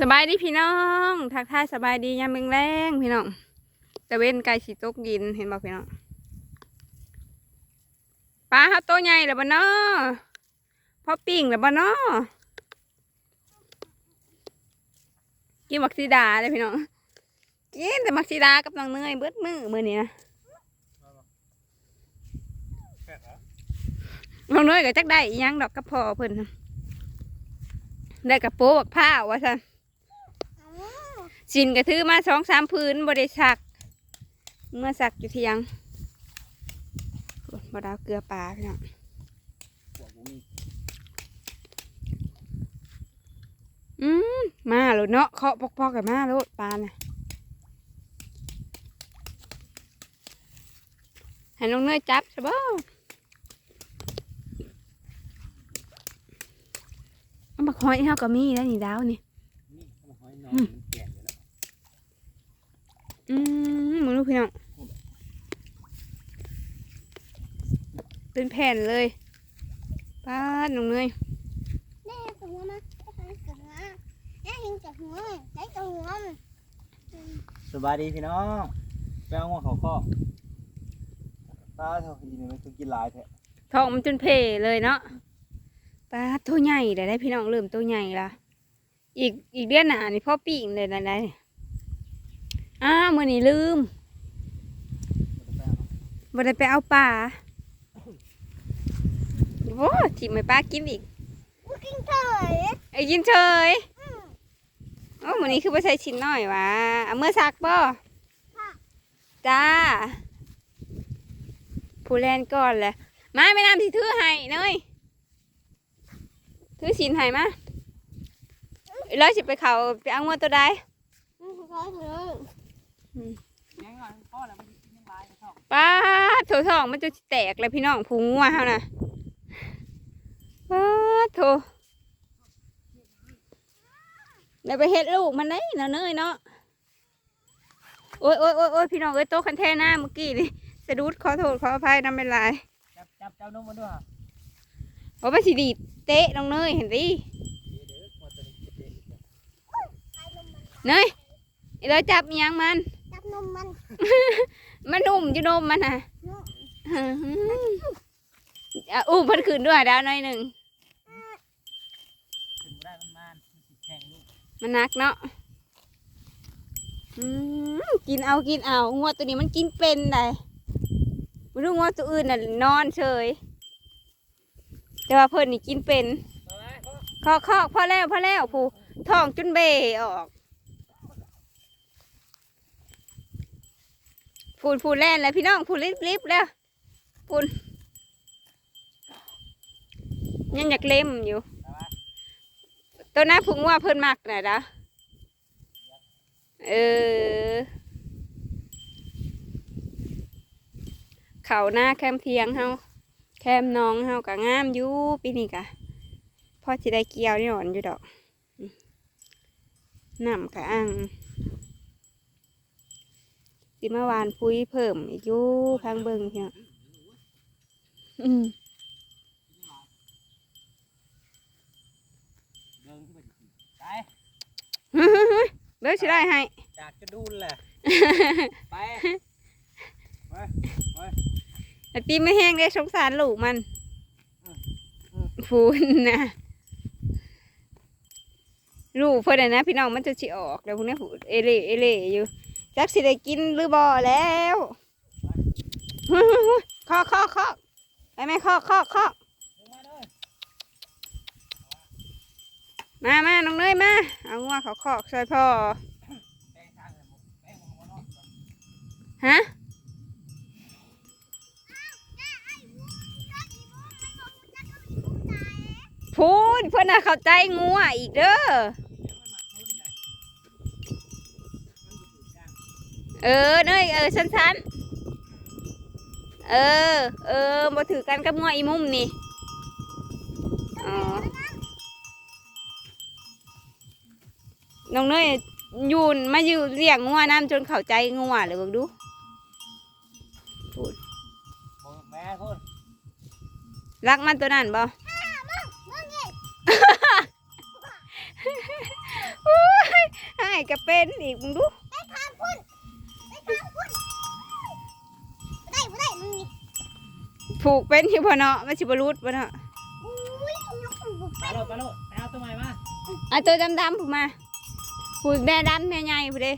สบายดีพี่น้องทักทายสบายดียามเมืองแรงพี่น้องแต่เว้นไก่สีตกดินเห็นบ่พี่น้องปลาเฮาตัวใหญ่แล้วบ่เนาะพอปิ้งแล้วบ่เนาะกินมักซีดาเลยพี่น้องกินแต่มักซีดากับน้องเนยเบิดมือมือนี้นะน้องเนยก็จักได้ยังดอกกับพ่อเพิ่นน่ะได้กับโป๊บักผ้าวว่าซั่น สินก็ถือมาสองสามพื้นบริษัก เมื่อสักอยู่เที่ยงโอ้ยบดาวเกลือปลาพี่น้องอืมมาโลดเนาะเคาะปอกๆกับมาโลดปลาน่ะให้น้องเนยจับใช่บ่เอามาคอยเฮาก็มีแล้วนี่ดาวนี่อืม มึงลูกพี่น้อง เป็นแผ่นเลยป้าดน้องเนยแม่ตัวมาแม่ตัวมาแม่ยิงจากหัวได้ตัวหัวมันสบายดีพี่น้องไปเอาหัวเขาข้อตาเท่าอีนี่มันต้องกินหลายแท้ท้องมันจนเพเลยเนาะป้าดตัวใหญ่ได้ได้พี่น้องเริ่มตัวใหญ่ละอีกอีกเดือนหน้านี่พ่อปีกเลยนะได้ อ้าวมื่อนี้ลืมบ่ได้ไปเอาปลาโว้ที่ไม่ป้ากินอีกกูกินเฉยไอ้ยินเฉยโอ้วันนี้คือไปใส่ชิ้นน้อยวะเอาเมื่อซักบ่จ้า ผู้แลนก่อนแหละมาไม่นำที่ถือให้เนยถือชิ้นให้มาแล้วสิไปเขาไปเอางัวตัวใด อืมก็คือยังไงพ่อแล้วมันกินยังหลายชอบป้าดโถทองมันจะแตกเลยพี่น้องผูงัวเฮานะป้าดโถเดี๋ยวไปเฮ็ดลูกมันได้เนาะเนยเนาะโอ้ยโอ้ยโอ้ยโอ้ยพี่น้องเอ้ยโต๊ะคันแท่หน้าเมื่อกี้นี่สะดุดขอโทษขออภัยนำเป็นไรจับจับเจ้านมมาด้วยโอ้ไปสิดีดเตะน้องเนยเห็นดิเนยไอ้เลยจับอิหยังมันจับน มมันมันนุ่มอยู่นมมันน่ะนุ่มอะอุ้มเพันคืนด้วยดาวหน้อยหนึ่งถึงได้มันมันมันสิแข่งลูกมันหนักเนาะอืมกินเอากินเอางัวตัวนี้มันกินเป็นเลยไม่รู้งัวตัวอื่นน่ะนอนเฉยแต่ว่าเพิ่นนี่กินเป็นคอกคอกพอแล้วพอแล้วผู้ท้องจนเบออก พูนพูนแล่นแล้วพี่น้องพูนลิบลิบแล้วพูนยังอยากเล่มอยู่ ตัวหน้าพุงว่าเพิ่นมักน่ะนะเออ เขาหน้าแคมเทียงเฮาแคมน้องเฮากะงามอยู่ปีนี้กะพ่อจะได้เกี่ยวนี่หนอนอยู่ดอกอืมน้ำกะอัง สิมาหวานปุ้ยเพิ่มอีกอยู่ทางเบิงเพียงอืมเดินขึ้นไปสิไปเดี๋ยวสิได้ให้จากจะดูนแหละไปไปไปแต่ตีไม่แห้งได้สงสารลูกมันอืมอืมฟูนนะลูกเพื่อนน่ะนะพี่น้องมันจะชิออกแล้วพวกนี้ผูเอเล่เอเล่อยู่ จักสิได้กินหรือบ่แล้วข้อข้อข้อไปไหมข้อข้อข้อลงมามาน้องเนยมา เอางัวเขาคอกช่วยพ่อ ฮะพูดเพื่อนน่ะเข้าใจงัวอีกเด้อ เออเนยเออสั้นๆเออ เออมาถือกันกับงัวอีมุมนี่อ๋อน้องเนยอยูนมาอยู่เรียกงัวน้ำจนเข้าใจงัวเลยเบิ่งดูบอกแม่พูดรักมันตัวนั้นบ่มึงนี่โอ้ยเป็นอีกมึงดู ไปทางพุ่นไปทางพุ่นบ่ได้บ่ได้มึงนี่ ผูกเป็นที่พอเนาะมันสิบรุษบ่เนาะอุ้ยยกมันบุกไปโลดไปโลดไปเอาตัวใหม่มาเอาตัวดำๆผูกมาผูกแม่ดำแม่ใหญ่ผู้เด้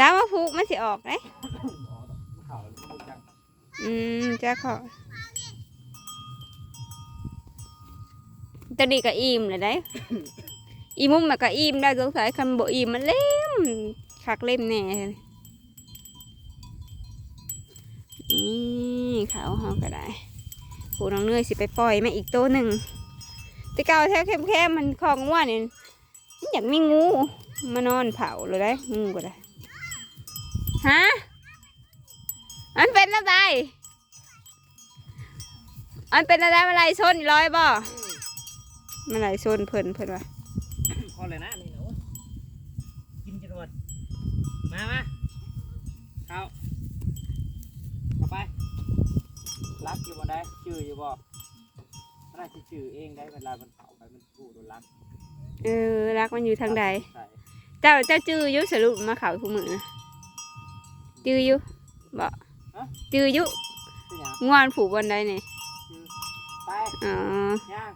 ดำมาผูกมันสิออกเลยเขาจังอืมจ้าขอตัวนี้ก็อิ่มเลยได้อีมุมมันก็อิ่มได้สงสัยคันบ่อิ่มมันเล่มคักเล่มแน่ นี่เขาวเฮาก็ได้ผูน้องเนยสิไปปล่อยมาอีกตัวหนึ่งแต่เก่าแท้แคมๆมันคลองว่าเนี่ยมันอยากมีงูมานอนเผาเลยได้งูก็ได้ฮะมันเป็นอะไรมันเป็นอะไรอะไรชนร้อยบ่มันอะไรชนเพิ่นเพิ่นว่าพอเลยนะนี่จนหมดมามาเข้าเข้าไปรักอยู่บ่ ได้ชื่ออยู่บ่มันน่าจะชื่อเองได้เวลามันเผาไปมันพูดโดนรักเออรักมันอยู่ทางใด ใช่เจ้าเจ้าจื้ออยุสรุปมาเขาคู่มือนะจื้ออยุบ่จื้ออยุชื่อหยังงวนผูกบนใดนี่ชื่อไปอ๋อ ย่าง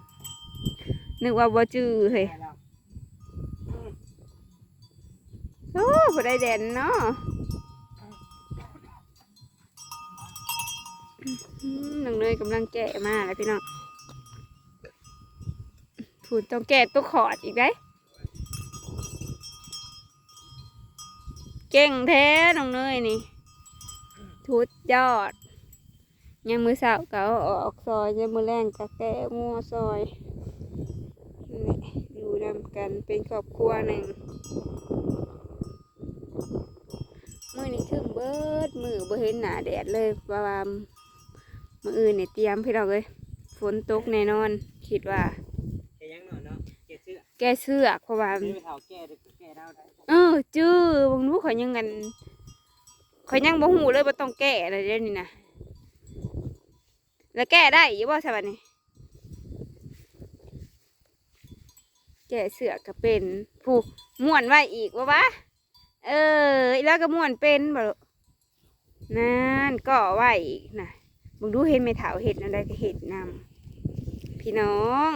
นึกว่าบ่จื้อเฮ้ยไปแล้ว โอ้บ่ได้แดนเนาะ น้องเนยกำลังแกะมาแล้วพี่น้องผูดต้องแกะตัวขอดอีกได้เก่งแท้น้องเนยนี่ ทุดยอด ยังมือสาวก็เอาออกซอยยังมือแรงก็แกะงัวซอยนี่อยู่นำกันเป็นครอบครัวหนึ่งมือนี้ถึงเบิดมือบ่เห็นหนาแดดเลยเพราะว่า มืออื่นเนี่ยเตรียมพี่เราเลยฝนตกแน่นอน คิดว่า แกยังหน่อยเนาะแกเสื้อแก้เสื้อกเพราะว่าไม่ไปเผาแกได้แกได้ได้เออจื้อบางรู้เขายังกันเขายังบ่หูเลยว่าต้องแก้อะไรเดี๋ยวนี้นะแล้วแก้ได้อยี่บ่ใช่ปะนี่แก้เสือกก็เป็นผู้ม่วนไว้อีกวะวะเอออีแล้วก็ม่วนเป็นบ่ลูกนั่นก็ไว้อีกนะ มึงดูเห็นไม่เถาเห็ดอะไรก็เห็ดนำพี่น้อง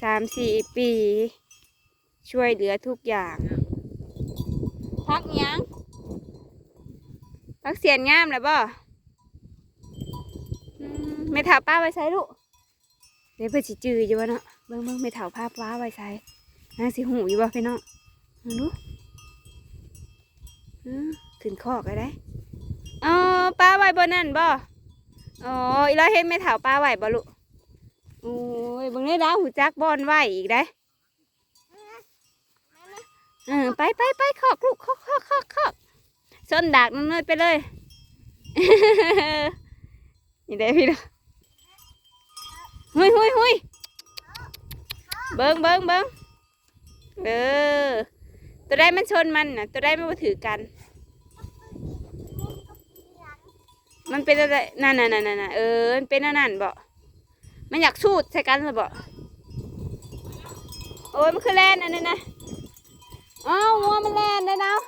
สามสี่ปี ช่วยเหลือทุกอย่างพักยังพักเสียนงามเลยบ่ไม่ถาป้าไว้ใส่ลูกเดี๋ยวเพื่อสิจืออยู่วะเนาะเบิ่งเบิ่งไม่ถาผ้าป้าไว้ใส่น่าสิหูอยู่บ่พี่น้องมาดูขึ้นคอกเลยได้อ๋อ ป้าไว้บนนั่นบ่อ๋ออีแล้วเห็นไม่ถาป้าไว้บ่ลูกโอ้ยบิ่งได้ดาวหูจักบอนไว้อีกได้เออไปไปไปขอกลูกขอกขอกขอกขอกส้นดากน้องเนยไปเลยนี่ได้พี่น้องหุยหุยหุยเบิ้งเบิ้งเบิ้งเออตัวได้มันชนมันนะตัวได้ไม่มาถือกัน มันเป็นอะไรนั่นนั่นนั่นนั่นเออมันเป็นอันนั่นบ่มันอยากสูดใส่กันเลยบ่โอ้ยมันคือแลนอันนั้นนะอ้าวงัวมันแล่นได้แล้ว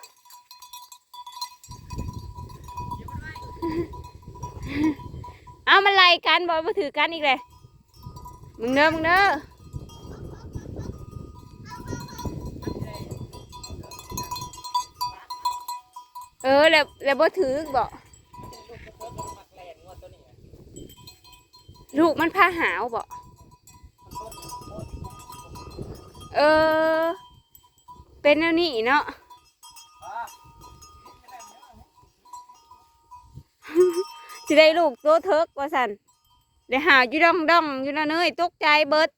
เอามันไล่กันบอกมาถือกันอีกเลยมึงเด้อมึงเด้อเออแล้วแล้วบ่ถือบอก ลูกมันพาหาวบอกเออ เป็นแนวนี้เนาะจะได้ลูกตัวเทิกว่าสันได้หาอยู่ดองดองอยู่นะเนยตกใจเบิด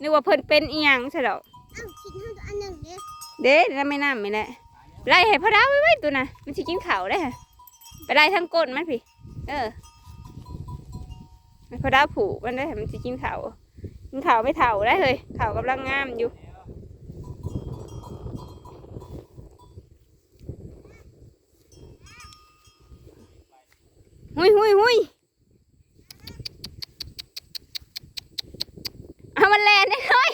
นึกว่าเพิ่นเป็นอีหยังใช่ดอกเอ้าคิดให้ตัวอันหนึ่งเนี่ยเด้แล้วไม่น้ำไม่แหละไล่ให้พ่อดาวไว้ไว้ตัวน่ะมันสิกินข้าวได้ฮะไปไล่ทั้งก้นมันพี่ เออให้ พอดาผูกมันได้มันจะกินเขากินเขาไม่เถ่าได้เลยเขากำลังงามอยู่หุยหุยหุยเอามันแลนได้เลย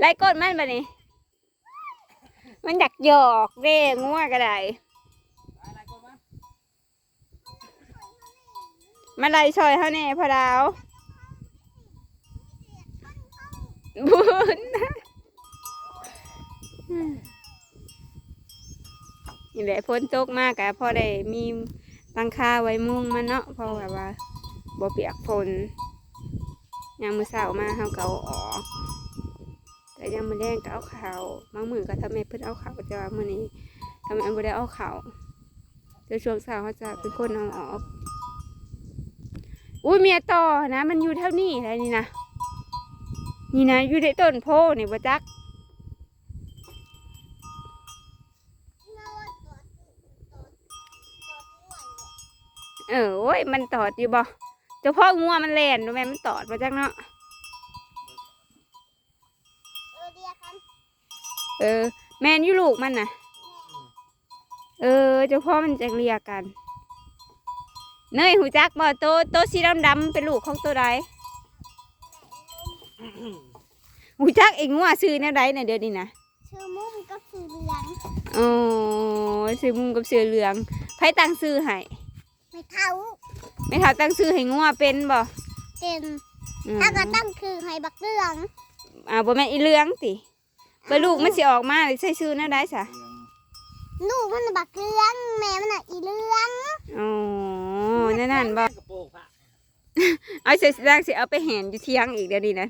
ไล่ก้นมันมานี่มันอยากหยอกเร่งัวก็ได้ มาไล่ช่อยเขาแน่พอดาวบุญนี่แหละฝนตกมากอะพอได้มีตังคาไว้มุงมันเนาะเพราะแบบว่าบ่เปียกฝนยามมือเสามาเฮาเกเอาออกแต่ยามมือแรงก็เอาขาวบางมือก็ทำให้เพิ่นเอาขาวแต่ว่ามื้อนี้ทำไมบ่ได้เอาขาวแต่ช่วงเช้าเขาจะเป็นคนเอาออก อุ้ยเมียต่อนะมันอยู่เท่านี้อะไรนี่นะนี่นะอยู่ในต้นโพนี่บ่จักเออโอ้ยมันตอดอยู่บ่เจ้าพ่องัวมันแล่นดูแม่มันตอดบ่จักเนาะเออเดียวกันเออแม่นอยู่ลูกมันน่ะ เออเจ้าพ่อมันจะเรียกกัน เนยหูจักบ่โตโตสีดำดำๆเป็นลูกของตัวใดหูจักเองงัวซื้อแนวใดน่ะเดี๋ยวนี้นะชื่อมุ้งกับสีเหลืองโอ้ซื้อมุงกับเสือเหลืองไผตั้งซื้อให้ไม่เท่าไม่เท่าตั้งซื้อให้งัวเป็นบ่เป็นอืมถ้าก็ตั้งคือให้บักเหลืองอ่าบ่แม่นอีเหลืองติไปลูกมันสิออกมาใส่ซื้อแนวใดซะลูกมันน่ะบักเหลืองแม่มันน่ะอีเหลืองอ๋อ นั่นนั่นบ่กระโปรงผ้าเอาใส่ร่างสิเอาไปแห่นอยู่เที่ยงอีกเดี๋ยวนี้นะ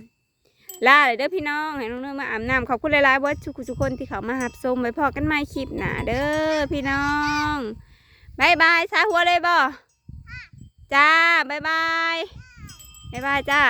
ลาเลยเด้อพี่น้องให้น้องเนยมาอาบน้ำขอบคุณหลายๆเว่าทุกทุกคนที่เขามาหับชมไว้พอกันใหม่คลิปหนาเด้อพี่น้องบายบายสาหัวเลยบ่จ้าบายบายบายบายจ้า